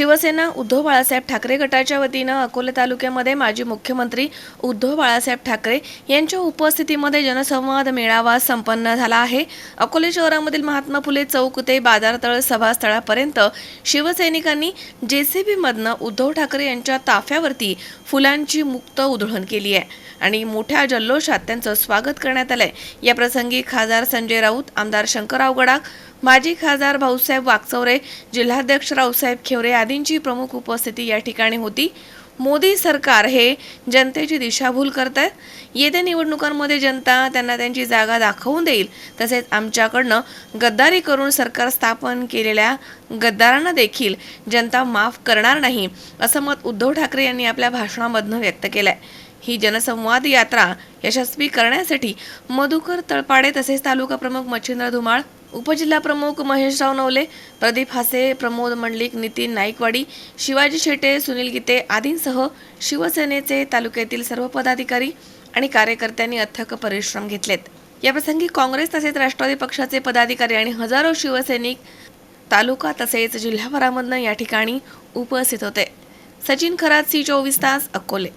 शिवसेना उद्धव बाळासाहेब ठाकरे गटाच्या वतीनं अकोले तालुक्यामध्ये माजी मुख्यमंत्री उद्धव बाळासाहेब ठाकरे यांच्या उपस्थितीमध्ये जनसंवाद मेळावा संपन्न झाला आहे. अकोले शहरामधील महात्मा फुले चौक ते बाजारतळ सभास्थळापर्यंत शिवसैनिकांनी जेसीबी मधनं उद्धव ठाकरे यांच्या ताफ्यावरती फुलांची मुक्त उधळण केली आहे आणि मोठ्या जल्लोषात त्यांचं स्वागत करण्यात आलंय. या प्रसंगी खासदार संजय राऊत आमदार शंकरराव गडाख माजी खासदार भाऊसाहेब वाकचौरे जिल्हाध्यक्ष रावसाहेब खेवरे आदींची प्रमुख उपस्थिती या ठिकाणी होती. मोदी सरकार हे जनतेची दिशाभूल करत आहेत येत्या निवडणुकांमध्ये जनता त्यांना त्यांची जागा दाखवून देईल. तसेच आमच्याकडनं गद्दारी करून सरकार स्थापन केलेल्या गद्दारांना देखील जनता माफ करणार नाही असं मत उद्धव ठाकरे यांनी आपल्या भाषणामधनं व्यक्त केलंय. ही जनसंवाद यात्रा यशस्वी करण्यासाठी मधुकर तळपाडे तसेच तालुका प्रमुख मच्छिंद्र धुमाळ उपजिल्हा प्रमुख महेशराव नवले प्रदीप हासे प्रमोद मंडलिक नितीन नाईकवाडी शिवाजी शेटे सुनील गीते आदींसह शिवसेनेचे तालुक्यातील सर्व पदाधिकारी आणि कार्यकर्त्यांनी अथक परिश्रम घेतलेत. याप्रसंगी काँग्रेस तसेच राष्ट्रवादी पक्षाचे पदाधिकारी आणि हजारो शिवसैनिक तालुका तसेच जिल्हाभरामधनं या ठिकाणी उपस्थित होते. सचिन खरात सी चोवीस तास अकोले.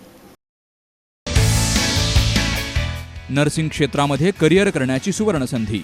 नर्सिंग क्षेत्रामध्ये करिअर करण्याची सुवर्णसंधी